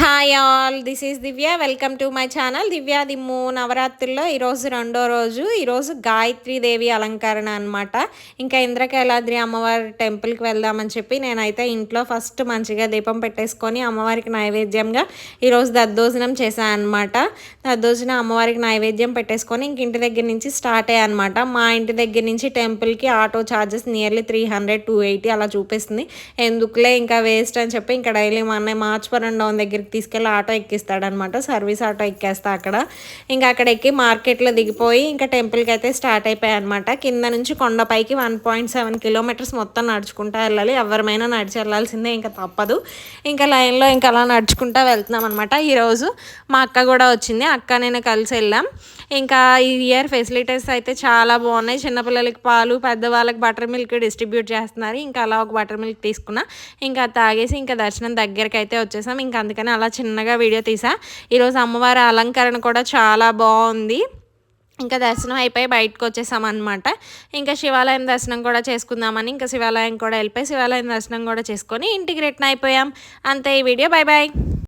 Hi all this is Divya welcome to my channel Divya Dimmu నవరాత్రుల్లో ఈరోజు రెండో రోజు. ఈరోజు గాయత్రి దేవి అలంకరణ అనమాట ఇంకా ఇంద్రకైలాద్రి అమ్మవారి టెంపుల్కి వెళ్దామని చెప్పి నేనైతే ఇంట్లో ఫస్ట్ మంచిగా దీపం పెట్టేసుకొని అమ్మవారికి నైవేద్యంగా ఈరోజు దద్దోజనం చేశాను అనమాట దద్దోజనం అమ్మవారికి నైవేద్యం పెట్టేసుకొని ఇంక ఇంటి దగ్గర నుంచి స్టార్ట్ అయ్యా అనమాట మా ఇంటి దగ్గర నుంచి టెంపుల్కి auto charges nearly three hundred to eighty అలా చూపిస్తుంది. ఎందుకులే ఇంకా వేస్ట్ అని చెప్పి ఇంకా డైలీ మా అన్నయ్య మార్చిపురం దగ్గరికి దగ్గరికి తీసుకెళ్ళి ఆటో ఎక్కిస్తాడనమాట. సర్వీస్ ఆటో ఎక్కేస్తా అక్కడ. ఇంకా అక్కడ ఎక్కి మార్కెట్లో దిగిపోయి ఇంకా టెంపుల్కి అయితే స్టార్ట్ అయిపోయాయి అనమాట కింద నుంచి కొండపైకి వన్ పాయింట్ సెవెన్ కిలోమీటర్స్ మొత్తం నడుచుకుంటా వెళ్ళాలి. ఎవరిమైనా నడిచి వెళ్ళాల్సిందే ఇంకా తప్పదు. ఇంకా లైన్లో ఇంకా అలా నడుచుకుంటా వెళ్తున్నాం అనమాట ఈరోజు మా అక్క కూడా వచ్చింది. అక్క నేను కలిసి వెళ్ళాం. ఇంకా ఈ ఇయర్ ఫెసిలిటీస్ అయితే చాలా బాగున్నాయి. చిన్నపిల్లలకి పాలు పెద్దవాళ్ళకి బటర్ మిల్క్ డిస్ట్రిబ్యూట్ చేస్తున్నారు. ఇంకా అలా ఒక బటర్ మిల్క్ తీసుకున్నా. ఇంకా తాగేసి ఇంకా దర్శనం దగ్గరికి అయితే వచ్చేసాం. ఇంకా అందుకని అలా చిన్నగా వీడియో తీసా. ఈరోజు అమ్మవారి అలంకరణ కూడా చాలా బాగుంది. ఇంకా దర్శనం అయిపోయి బయటకు వచ్చేసాం అనమాట ఇంకా శివాలయం దర్శనం కూడా చేసుకుందామని ఇంకా శివాలయం కూడా వెళ్ళిపోయి శివాలయం దర్శనం కూడా చేసుకొని ఇంటికి రిటర్న్ అయిపోయాం. అంతే ఈ వీడియో. Bye bye